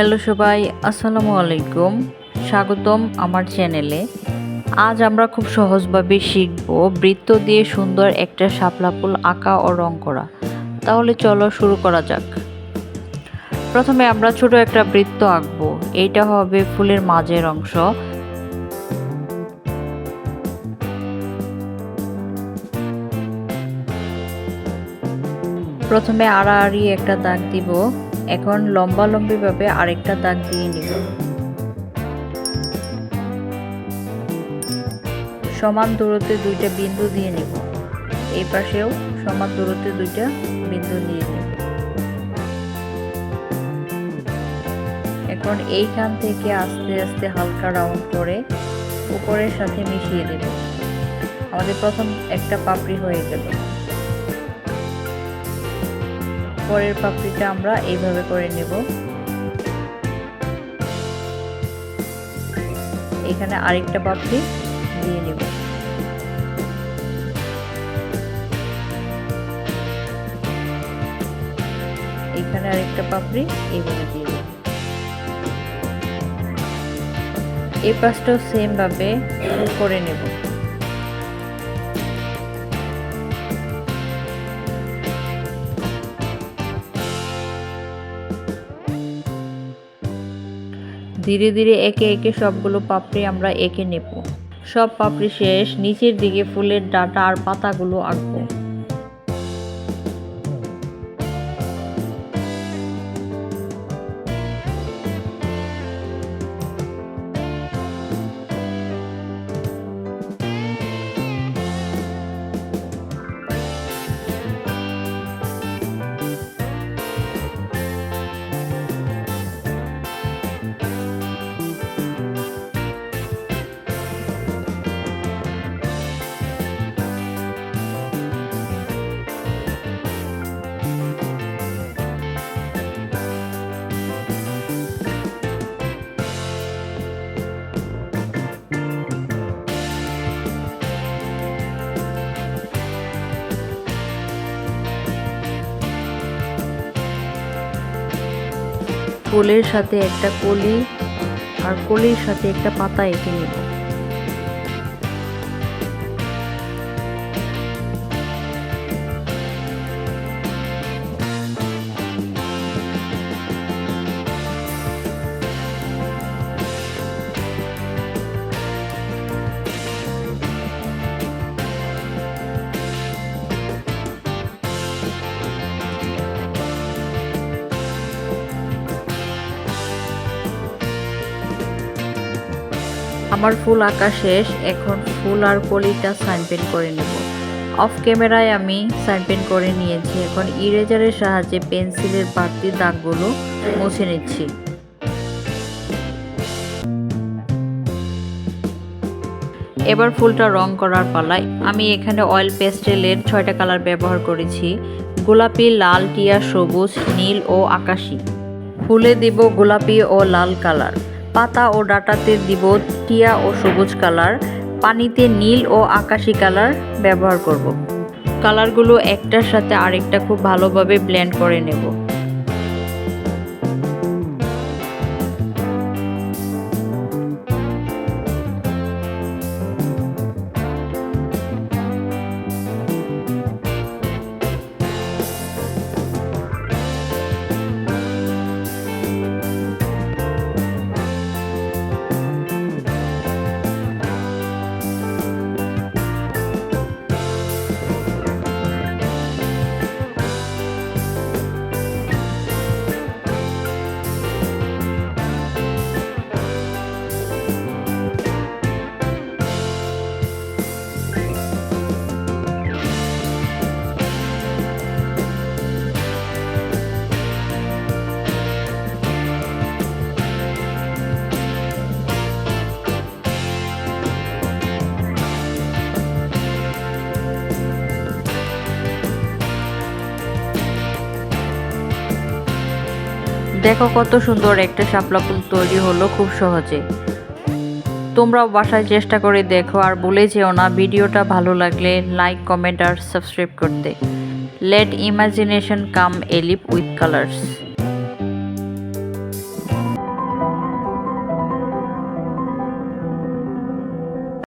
Hello সবাই, আসসালামু আলাইকুম। স্বাগতম আমার চ্যানেলে। আজ আমরা খুব সহজভাবে শিখব বৃত্ত দিয়ে সুন্দর একটা শাপলা ফুল আঁকা ও রং করা। তাহলে চলো শুরু করা যাক। প্রথমে আমরা ছোট একটা বৃত্ত আঁকবো। এইটা হবে ফুলের মাঝের অংশ। প্রথমে আড়াআড়ি একটা দাগ দিব। এখন লম্বা লম্বিভাবে আরেকটা দাগ দিয়ে নিব। সমান দূরত্বে দুইটা বিন্দু দিয়ে নিব। এই পাশেও সমান দূরত্বে দুইটা বিন্দু দিয়ে নিব। এখন এইখান থেকে আস্তে আস্তে হালকা রাউন্ড করে উপরের সাথে মিশিয়ে দেব। আমাদের প্রথম একটা পাপড়ি হয়ে গেল। পরের পাপড়িটা আমরা এইভাবে করে নেব। এখানে আরেকটা পাপড়ি দিয়ে নেব। এখানে আরেকটা পাপড়ি এইভাবে দিয়ে দেব এই পাশটাও সেম ভাবে করে নেব। ধীরে ধীরে একে একে সবগুলো পাপড়ি আমরা এঁকে নেব। সব পাপড়ি শেষ, নিচের দিকে ফুলের ডাটা আর পাতাগুলো আঁকবো। ফুলের সাথে একটা কলি আর কলির সাথে একটা পাতা এঁকে নেব। আমার ফুল আঁকা শেষ, এখন ফুল আর কলিটা সাইন পেন করে নেব। অফ ক্যামেরায় আমি সাইন পেন করে নিয়েছি। এখন ইরেজারের সাহায্যে পেন্সিলের বাড়তি দাগগুলো মুছে নিচ্ছি। এবার ফুলটা রং করার পালায় আমি এখানে অয়েল পেস্টেলের ছয়টা কালার ব্যবহার করেছি। গোলাপি, লাল, টিয়া, সবুজ, নীল ও আকাশি। ফুলে দিব গোলাপি ও লাল কালার। পাতা ও ডাটাতে দিব টিয়া ও সবুজ কালার, পানিতে নীল ও আকাশি কালার ব্যবহার করব। কালারগুলো একটার সাথে আরেকটা খুব ভালোভাবে ব্ল্যান্ড করে নেব দেখো কত সুন্দর একটা শাপলা ফুল তৈরি হলো খুব সহজে। তোমরাও বাসায় চেষ্টা করে দেখো আর বলে যেও না, ভিডিওটা ভালো লাগলে লাইক কমেন্ট আর সাবস্ক্রাইব করতে। Let imagination come alive with colours